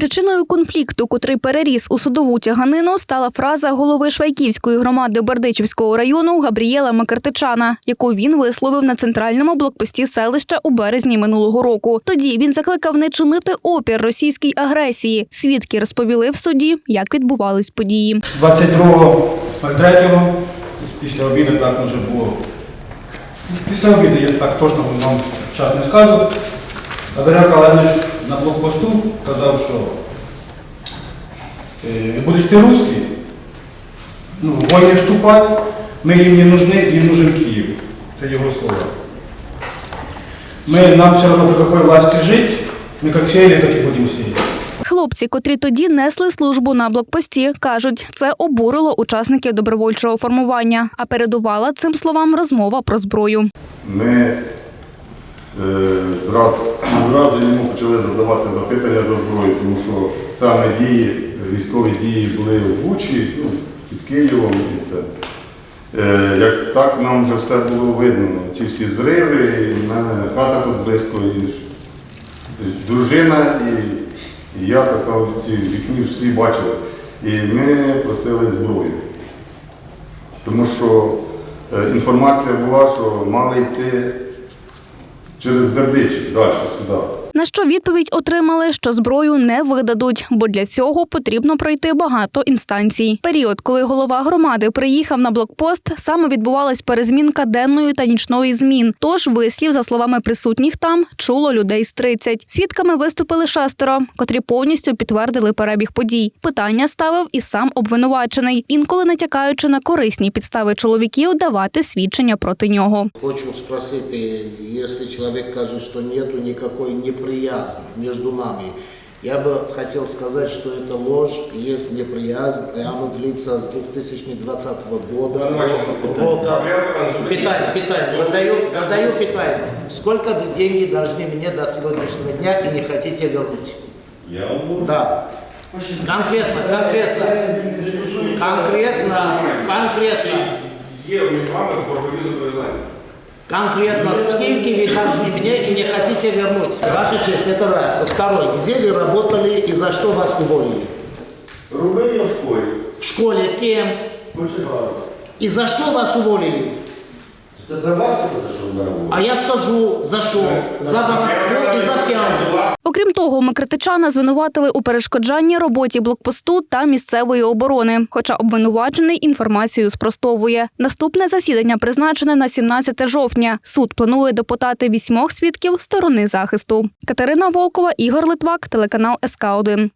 Причиною конфлікту, котрий переріс у судову тяганину, стала фраза голови Швайківської громади Бердичівського району Габрієла Макартичана, яку він висловив на центральному блокпості селища у березні минулого року. Тоді він закликав не чинити опір російській агресії. Свідки розповіли в суді, як відбувались події. 22.03 після обіду так вже було. Після обіду я так точно вам час не скажу. Габаряк Каладич на блокпосту казав, що е, будуть йти русські, ну, воїни вступати, ми їм не нужны, їм нужен Київ. Це його слова. Ми, нам все одно при какой власті жити, ми як сіяли, так і будемо сіяти. Хлопці, котрі тоді несли службу на блокпості, кажуть, це обурило учасників добровольчого формування, а передувала цим словам розмова про зброю. Ми зразу, зразу йому почали задавати запитання за зброю, тому що саме дії, військові дії були в Бучі, ну, під Києвом і це. Е, як так нам вже все було видно, ці всі зриви, і в мене хата тут близько, і дружина, і, і я так само ці вікні всі бачили. І ми просили зброю. Тому що е, інформація була, що мали йти через Бердич далі сюди. На що відповідь отримали, що зброю не видадуть, бо для цього потрібно пройти багато інстанцій. Період, коли голова громади приїхав на блокпост, саме відбувалась перезмінка денної та нічної змін. Тож вислів, за словами присутніх там, чуло людей з 30. Свідками виступили шестеро, котрі повністю підтвердили перебіг подій. Питання ставив і сам обвинувачений, інколи натякаючи на корисні підстави чоловіків давати свідчення проти нього. Хочу спросити, если человек кажет, что нету никакой неприязни между нами, я бы хотел сказать, что это ложь, есть неприязнь, и оно длится с 2020 года. Рока. Питание, питание, задаю, задаю питание. Сколько вы деньги должны мне до сегодняшнего дня и не хотите вернуть? Я Да. Конкретно, конкретно, конкретно, конкретно. Є між вами боргові зобов'язання. Конкретно сколько вы должны мне и не хотите вернуть? Ваша честь, это раз. Второй, где вы работали и за что вас уволили? Робив я в школі. В школе кем? Почекав. И за что вас уволили? Це для вас це за що? А я скажу, за что? За воровство и за пьяну. Окрім того, Микритичана звинуватили у перешкоджанні роботі блокпосту та місцевої оборони. Хоча обвинувачений інформацію спростовує. Наступне засідання призначене на 17 жовтня. Суд планує допитати вісьмох свідків сторони захисту. Катерина Волкова, Ігор Литвак, телеканал СК 1